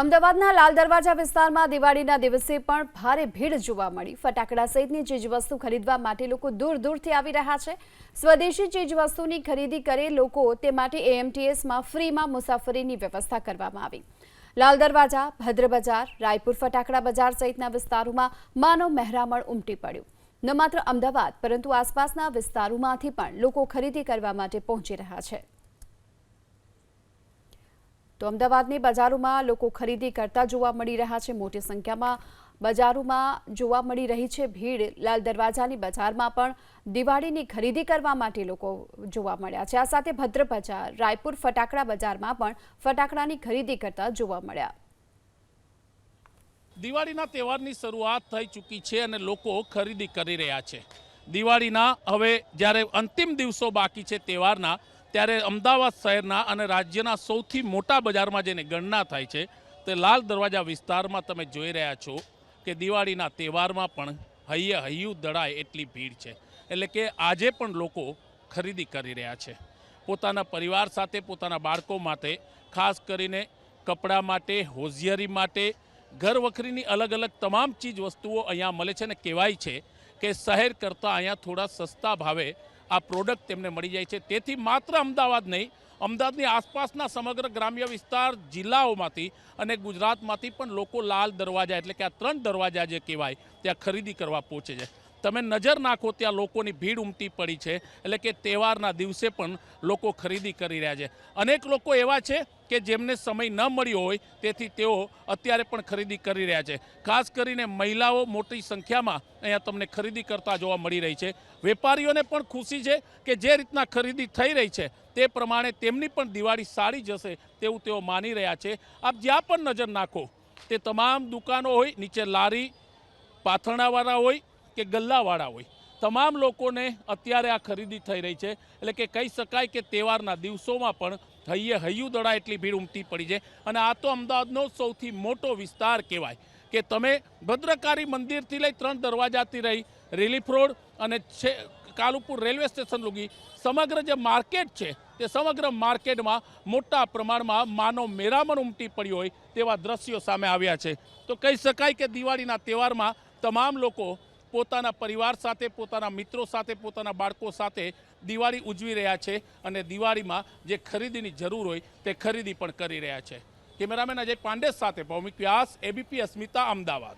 અમદાવાદના લાલ દરવાજા વિસ્તારમાં દિવાળીના દિવસે પણ ભારે ભીડ જોવા મળી. ફટાકડા સહિતની ચીજવસ્તુ ખરીદવા માટે લોકો દૂર દૂરથી આવી રહ્યા છે. સ્વદેશી ચીજવસ્તુની ખરીદી કરે લોકો તે માટે એએમટીએસમાં ફ્રીમાં મુસાફરીની વ્યવસ્થા કરવામાં આવી. લાલ દરવાજા, ભદ્ર બજાર, રાયપુર ફટાકડા બજાર સહિતના વિસ્તારોમાં માનવ મહેરામણ ઉમટી પડ્યું. ન માત્ર અમદાવાદ, પરંતુ આસપાસના વિસ્તારોમાંથી પણ લોકો ખરીદી કરવા માટે પહોંચી રહ્યા છે. તો અમદાવાદની બજારોમાં લોકો ખરીદી કરતા જોવા મળી રહ્યા છે. મોટી સંખ્યામાં બજારોમાં જોવા મળી રહી છે ભીડ. લાલ દરવાજાની બજારમાં પણ દિવાળીની ખરીદી કરવા માટે લોકો જોવા મળ્યા છે. આ સાથે ભદ્ર બજાર રાયપુર ફટાકડા બજારમાં પણ ફટાકડાની ખરીદી કરતા જોવા મળ્યા. દિવાળીના તહેવારની શરૂઆત થઈ ચૂકી છે અને લોકો ખરીદી કરી રહ્યા છે. દિવાળીના હવે જ્યારે અંતિમ દિવસો બાકી છે તહેવારના ત્યારે અમદાવાદ શહેરના અને રાજ્યના સૌથી મોટા બજારમાં જેને ગણના થાય છે તે લાલ દરવાજા વિસ્તારમાં તમે જોઈ રહ્યા છો કે દિવાળીના તહેવારમાં પણ હૈયે હૈયું દળાય એટલી ભીડ છે. એટલે કે આજે પણ લોકો ખરીદી કરી રહ્યા છે. પોતાના પરિવાર સાથે, પોતાના બાળકો માટે, ખાસ કરીને કપડાં માટે, હોઝિયરી માટે, ઘર વખરીની અલગ અલગ તમામ ચીજ વસ્તુઓ અહીંયા મળે છે અને કહેવાય છે કે શહેર કરતાં અહીંયા થોડા સસ્તા ભાવે આ પ્રોડક્ટ તેમને મળી જાય છે. તેથી માત્ર અમદાવાદ નહીં, અમદાવાદની આસપાસના સમગ્ર ગ્રામ્ય વિસ્તાર જિલ્લાઓમાંથી અને ગુજરાતમાંથી પણ લોકો લાલ દરવાજા એટલે કે આ ત્રણ દરવાજા જે કહેવાય, ત્યાં ખરીદી કરવા પહોંચે છે. તમે નજર નાખો ત્યાં લોકોની ભીડ ઉમટી પડી છે. એટલે કે તહેવારના દિવસે પણ લોકો ખરીદી કરી રહ્યા છે. અનેક લોકો એવા છે કે જેમને સમય ન મળ્યો હોય, તેથી તેઓ અત્યારે પણ ખરીદી કરી રહ્યા છે. ખાસ કરીને મહિલાઓ મોટી સંખ્યામાં અહીંયા તમને ખરીદી કરતા જોવા મળી રહી છે. વેપારીઓને પણ ખુશી છે કે જે રીતના ખરીદી થઈ રહી છે, તે પ્રમાણે તેમની પણ દિવાળી સારી જશે તેવું તેઓ માની રહ્યા છે. આપ જ્યાં પણ નજર નાખો, તે તમામ દુકાનો હોય, નીચે લારી, પાથરણાવાળા હોય કે ગલ્લાવાળા હોય. તમામ લોકોને અત્યારે આ ખરીદી થઈ રહી છે. એટલે કે કહી શકાય કે તહેવારના દિવસોમાં પણ હૈયે હૈયું દડા એટલી ભીડ ઉમટી પડી છે. અને આ તો અમદાવાદનો સૌથી મોટો વિસ્તાર કહેવાય કે તમે ભદ્રકારી મંદિરથી લઈ ત્રણ દરવાજાથી રહી રિલીફ રોડ અને છે, કાલુપુર રેલવે સ્ટેશન લુગી, સમગ્ર જે માર્કેટ છે, તે સમગ્ર માર્કેટમાં મોટા પ્રમાણમાં માનવ મેરામણ ઉમટી પડ્યો હોય તેવા દ્રશ્યો સામે આવ્યા છે. તો કહી શકાય કે દિવાળીના તહેવારમાં તમામ લોકો પોતાના પરિવાર સાથે, પોતાના મિત્રો સાથે, પોતાના બાળકો સાથે દિવાળી ઉજવી રહ્યા છે અને દિવાળીમાં જે ખરીદીની જરૂર હોય તે ખરીદી પણ કરી રહ્યા છે. કેમેરામેન અજય પાંડે સાથે ભૌમિક વ્યાસ એબીપી અસ્મિતા, અમદાવાદ.